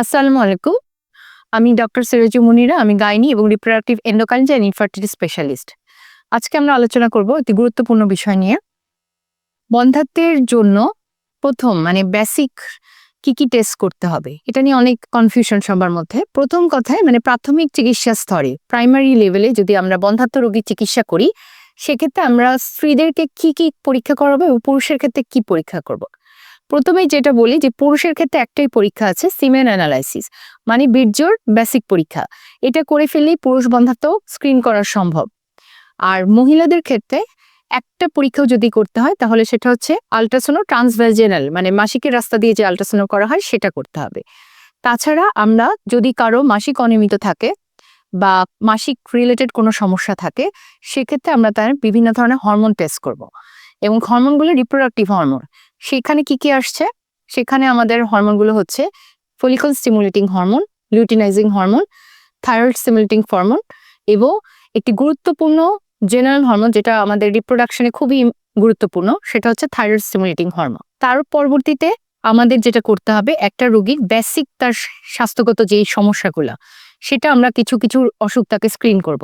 আসসালামু আলাইকুম। আমি ডক্টর সিরাজু মুনিরা, আমি গাইনি এবং reproductive endocrine and infertility specialist. আজকে আমরা আলোচনা করব একটি গুরুত্বপূর্ণ বিষয় নিয়ে। বন্ধাত্বের জন্য প্রথম মানে বেসিক কি কি টেস্ট করতে হবে? এটা নিয়ে অনেক কনফিউশন সবার মধ্যে। প্রথম কথায় মানে প্রাথমিক চিকিৎসা স্তরে প্রাইমারি লেভেলে যদি আমরা বন্ধাত্ব রোগীর চিকিৎসা করি, সেক্ষেত্রে আমরা স্ত্রীদেরকে কি কি পরীক্ষা করাবো এবং পুরুষের ক্ষেত্রে কি পরীক্ষা করব। প্রথমেই যেটা বলি যে পুরুষের ক্ষেত্রে একটাই পরীক্ষা আছে সিমেন অ্যানালাইসিস মানে বীর্যর বেসিক পরীক্ষা। এটা করে ফেললেই পুরুষ বন্ধাত্ব স্ক্রিন করা সম্ভব। আর মহিলাদের ক্ষেত্রে একটা পরীক্ষাও যদি করতে হয় তাহলে সেটা হচ্ছে আলট্রাসোনো ট্রান্সভ্যাজেনাল মানে মাসিকের রাস্তা দিয়ে যে আলট্রাসোনো করা হয় সেটা করতে হবে। তাছাড়া আমরা যদি কারও মাসিক অনিয়মিত থাকে বা মাসিক রিলেটেড কোনো সমস্যা থাকে, সেক্ষেত্রে আমরা তার বিভিন্ন ধরনের হরমোন টেস্ট করব। এবং হরমোনগুলো রিপ্রোডাক্টিভ হরমোন সেখানে কি কি আসছে? সেখানে আমাদের হরমোনগুলো হচ্ছে follicle stimulating hormone luteinising hormone thyroid stimulating hormone এবং একটি গুরুত্বপূর্ণ জেনারেল হরমোন যেটা আমাদের রিপ্রোডাকশনে খুবই গুরুত্বপূর্ণ, সেটা হচ্ছে থাইরয়েড স্টিমুলেটিং হরমোন তার পরবর্তীতে আমাদের যেটা করতে হবে, একটা রোগীর বেসিক তার স্বাস্থ্যগত যেই সমস্যাগুলো সেটা আমরা কিছু কিছু অসুখ তাকে স্ক্রিন করব।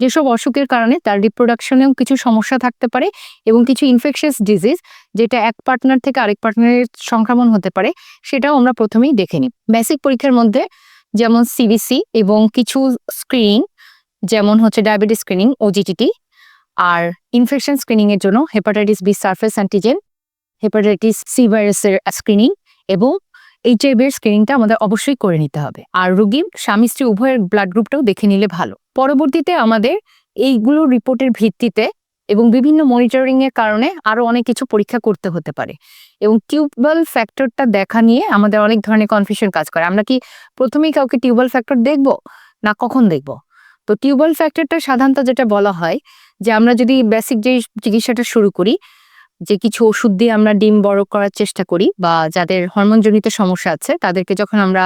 যেসব অসুখের কারণে তার রিপ্রোডাকশনেও কিছু সমস্যা থাকতে পারে এবং কিছু ইনফেকশাস ডিজিজ যেটা এক পার্টনার থেকে আরেক পার্টনারের সংক্রমণ হতে পারে, সেটাও আমরা প্রথমেই দেখে নিই বেসিক পরীক্ষার মধ্যে যেমন সিবিসি এবং কিছু স্ক্রিনিং যেমন হচ্ছে ডায়াবেটিস স্ক্রিনিং ওজিটিটি আর ইনফেকশন স্ক্রিনিং এর জন্য hepatitis B surface antigen hepatitis C ভাইরাসের স্ক্রিনিং এবং এইচআইভি এর স্ক্রিনিংটা আমাদের অবশ্যই করে নিতে হবে। আর রোগীর স্বামী, স্ত্রী, উভয়ের ব্লাড গ্রুপটাও দেখে নিলে ভালো। পরবর্তীতে আমাদের এইগুলো রিপোর্টের ভিত্তিতে এবং বিভিন্ন মনিটরিং এর কারণে আরও অনেক কিছু পরীক্ষা করতে হতে পারে। এবং টিউবাল ফ্যাক্টরটা দেখা নিয়ে আমাদের অনেক ধরনের কনফিউশন কাজ করে। আমরা কি প্রথমেই কাউকে টিউবওয়েল ফ্যাক্টর দেখব না কখন দেখব? তো টিউবওয়েল ফ্যাক্টরটা সাধারণত যেটা বলা হয় যে আমরা যদি বেসিক যে চিকিৎসাটা শুরু করি যে কিছু ওষুধ দিয়ে আমরা ডিম বড় করার চেষ্টা করি বা যাদের হরমোনজনিত সমস্যা আছে, তাদেরকে যখন আমরা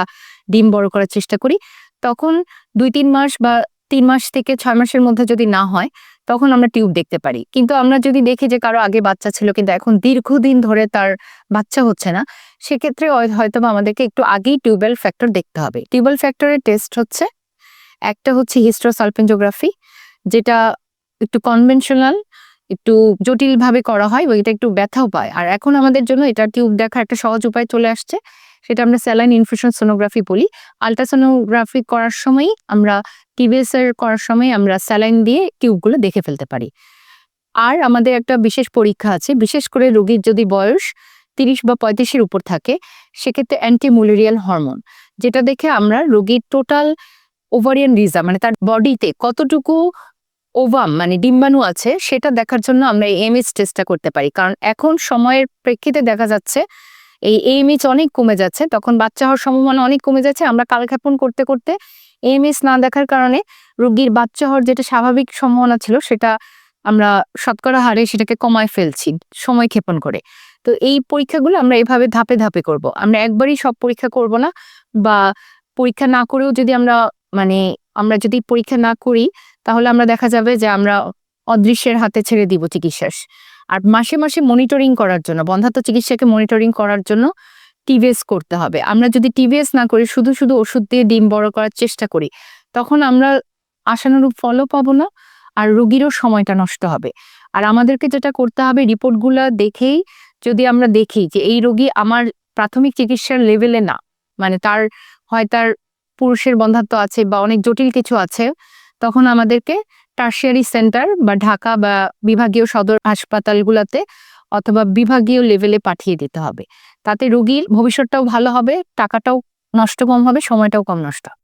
ডিম বড় করার চেষ্টা করি, তখন দুই তিন মাস বা তিন মাস থেকে ছয় মাসের মধ্যে যদি না হয়, তখন আমরা টিউব দেখতে পারি। কিন্তু আমরা যদি দেখি যে কারও আগে বাচ্চা ছিল কিন্তু এখন দীর্ঘদিন ধরে তার বাচ্চা হচ্ছে না, সেক্ষেত্রে হয়তো বা আমাদেরকে একটু আগেই টিউবেল ফ্যাক্টর দেখতে হবে। টিউবেল ফ্যাক্টরের টেস্ট হচ্ছে, একটা হচ্ছে হিস্ট্রোসালপেনজোগ্রাফি যেটা একটু কনভেনশনাল একটু জটিলভাবে করা হয় বা এটা একটু ব্যথাও পায়। আর এখন আমাদের জন্য এটা টিউব দেখার একটা সহজ উপায় চলে আসছে, সেটা আমরা স্যালাইন ইনফিউশন সোনোগ্রাফি বলি। আলট্রাসোনোগ্রাফি করার সময় আমরা টিভিএস এর করার সময় আমরা স্যালাইন দিয়ে টিউবগুলো দেখে ফেলতে পারি। আর আমাদের একটা বিশেষ পরীক্ষা আছে, বিশেষ করে রোগীর যদি বয়স তিরিশ বা পঁয়ত্রিশের উপর থাকে, সেক্ষেত্রে অ্যান্টিমুলেরিয়াল হরমোন যেটা দেখে আমরা রোগীর টোটাল ওভারিয়ান রিজা মানে তার বডিতে কতটুকু ওভাম মানে ডিম্বাণু আছে, সেটা দেখার জন্য আমরা এই এমএস টেস্টটা করতে পারি। কারণ এখন সময়ের প্রেক্ষিতে দেখা যাচ্ছে, এই এমএইচ অনেক কমে যাচ্ছে, তখন বাচ্চা হওয়ার সম্ভাবনা অনেক কমে যাচ্ছে। আমরা কালক্ষেপণ করতে করতে এমএস না দেখার কারণে রোগীর বাচ্চা হওয়ার যেটা স্বাভাবিক সম্ভাবনা ছিল, সেটা আমরা শতকরা হারে সেটাকে কমায় ফেলছি সময় ক্ষেপণ করে। তো এই পরীক্ষাগুলো আমরা এভাবে ধাপে ধাপে করব। আমরা একবারই সব পরীক্ষা করব না বা পরীক্ষা না করেও যদি আমরা মানে আমরা যদি পরীক্ষা না করি, তাহলে আমরা দেখা যাবে যে আমরা অদৃশ্যের হাতে ছেড়ে দিব চিকিৎসা। আর মাসে মাসে মনিটরিং করার জন্য, বন্ধাত্ম চিকিৎসাকে মনিটরিং করার জন্য টিভিএস করতে হবে। আমরা যদি টিভিএস না করি, শুধু শুধু ওষুধ দিয়ে ডিম বড় করার চেষ্টা করি, তখন আমরা আশানুরূপ ফলও পাবো না, আর রুগীরও সময়টা নষ্ট হবে। আর আমাদেরকে যেটা করতে হবে, রিপোর্টগুলো দেখেই যদি আমরা দেখি যে এই রোগী আমার প্রাথমিক চিকিৎসার লেভেলে না মানে তার হয় তার পুরুষের বন্ধাত্ব আছে বা অনেক জটিল কিছু আছে, তখন আমাদেরকে টার্সিয়ারি সেন্টার বা ঢাকা বা বিভাগীয় সদর হাসপাতালগুলোতে অথবা বিভাগীয় লেভেলে পাঠিয়ে দিতে হবে। তাতে রুগীর ভবিষ্যৎটাও ভালো হবে, টাকাটাও নষ্ট কম হবে, সময়টাও কম নষ্ট হবে।